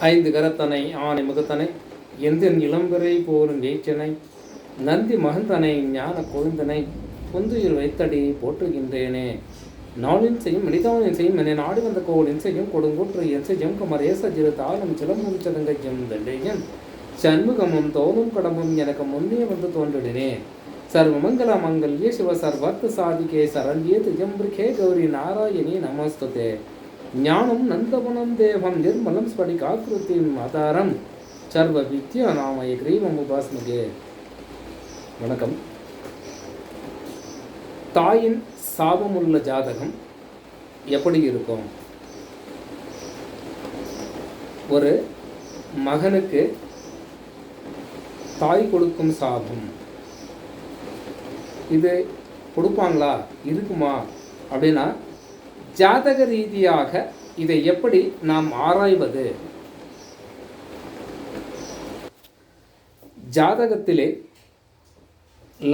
ஐந்து கரத்தனை ஆனை முகத்தனை எந்தன் இளம்பிறை போரும் ஏற்றனை நந்தி மகந்தனை ஞான கொழுந்தனை புந்துயிர் வைத்தடி போற்றுகின்றேனே. நாளின் செய்யும் மனிதாவின் செய்யும் என நாடு வந்த கோளின் செய்யும் கொடுங்கூற்று என் செய்யும் குமரேச சிறு தாளம் சிலம்பும் சிலங்கையும் தண்டையும் சண்முகமும் தோலும் கடமும் எனக்கு முன்னே வந்து தோன்றினே சர்வமங்கல மங்கல்யே சிவ சர்வத்து சாதிகே சரண்யே திஜம்பிரிகே கௌரி நாராயணி நமஸ்துதே. ஞானம் நந்தவனம் தேவம் நிர்மலம் ஸ்படிகாக்கிருத்திம் ஆதாரம். சர்வ வித்யா நாமய கிரீவம் உபாஸ்மகே வணக்கம். தாயின் சாபமுள்ள ஜாதகம் எப்படி இருக்கும்? ஒரு மகனுக்கு தாய் கொடுக்கும் சாபம். இது கொடுப்பாங்களா? இருக்குமா? அப்படின்னா ஜாதக ரீதியாக இதை எப்படி நாம் ஆராய்வது? ஜாதகத்திலே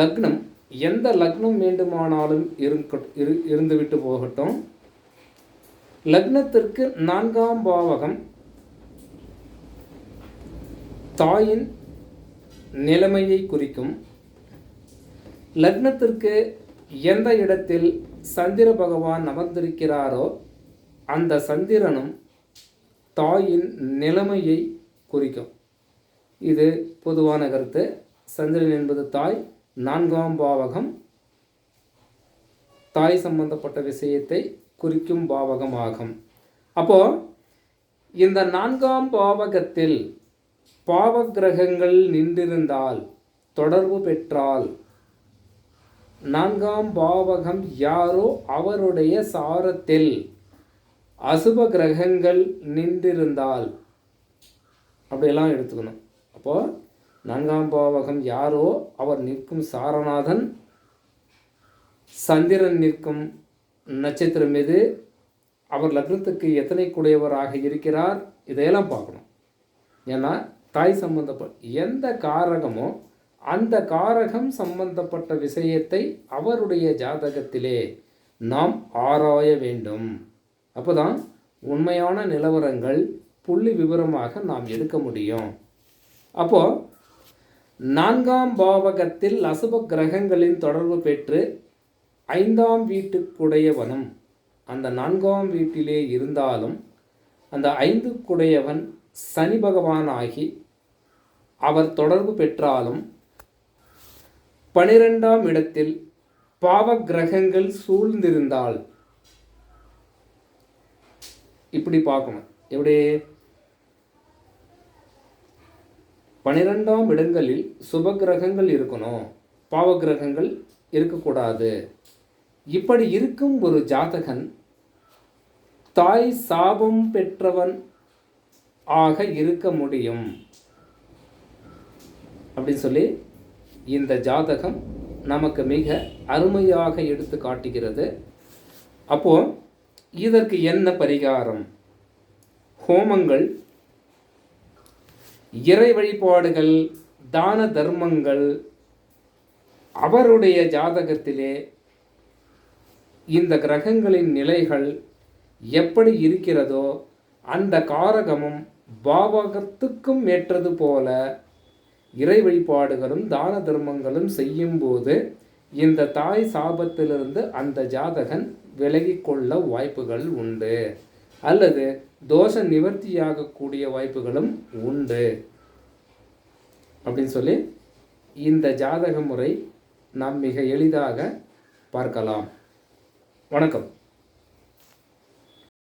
லக்னம் எந்த லக்னம் வேண்டுமானாலும் இரு இருந்துவிட்டு போகட்டும். லக்னத்திற்கு நான்காம் பாவகம் தாயின் நிலைமையை குறிக்கும். லக்னத்திற்கு எந்த இடத்தில் சந்திர பகவான் அமர்ந்திருக்கிறாரோ அந்த சந்திரனும் தாயின் நிலைமையை குறிக்கும். இது பொதுவான கருத்து. சந்திரன் என்பது தாய். நான்காம் பாவகம். தாய் சம்பந்தப்பட்ட விஷயத்தை குறிக்கும் பாவகம் ஆகும் அப்போ இந்த நான்காம் பாவகத்தில் பாவக்கிரகங்கள் நின்றிருந்தால் தொடர்பு பெற்றால் நான்காம் பாவகம் யாரோ அவருடைய சாரத்தில். அசுப கிரகங்கள் நின்றிருந்தால். அப்படியெல்லாம் எடுத்துக்கணும். அப்போ நான்காம் பாவகம் யாரோ அவர் நிற்கும் சாரநாதன் சந்திரன் நிற்கும் நட்சத்திரம் மீது அவர் லக்னத்துக்கு எத்தனை கூடியவராக இருக்கிறார் இதையெல்லாம் பார்க்கணும். ஏன்னா தாய் சம்பந்தப்பட்ட எந்த காரகமும் அந்த காரகம் சம்பந்தப்பட்ட விஷயத்தை அவருடைய ஜாதகத்திலே நாம் ஆராய வேண்டும். அப்போதான் உண்மையான நிலவரங்கள் புள்ளி விவரமாக நாம் எடுக்க முடியும். அப்போ நான்காம் பாவகத்தில் அசுப கிரகங்களின் தொடர்பு பெற்று ஐந்தாம் வீட்டுக்குடையவனும் அந்த நான்காம் வீட்டிலே இருந்தாலும் அந்த ஐந்துக்குடையவன் சனி பகவானாகி அவர் தொடர்பு பெற்றாலும் பனிரெண்டாம் இடத்தில் பாவ கிரகங்கள் சூழ்ந்திருந்தால். இப்படி பார்க்கணும். எப்படி? பனிரெண்டாம் இடங்களில் சுப கிரகங்கள் இருக்கணும். பாவ கிரகங்கள் இருக்கக்கூடாது. இப்படி இருக்கும் ஒரு ஜாதகன் தாய் சாபம் பெற்றவன் ஆக இருக்க முடியும். அப்படின்னு சொல்லி இந்த ஜாதகம் நமக்கு மிக அருமையாக எடுத்து காட்டுகிறது. அப்போ இதற்கு என்ன பரிகாரம்? ஹோமங்கள் இறை வழிபாடுகள் தான தர்மங்கள் அவருடைய ஜாதகத்திலே இந்த கிரகங்களின் நிலைகள் எப்படி இருக்கிறதோ அந்த காரகமும் பாவகத்துக்கும் ஏற்றது போல இறை வழிபாடுகளும் தான தர்மங்களும் செய்யும்போது இந்த தாய் சாபத்திலிருந்து அந்த ஜாதகன் விலகி கொள்ள வாய்ப்புகள் உண்டு. அல்லது தோஷ நிவர்த்தியாகக்கூடிய வாய்ப்புகளும் உண்டு. அப்படின்னு சொல்லி இந்த ஜாதக முறை நாம் மிக எளிதாக பார்க்கலாம். வணக்கம்.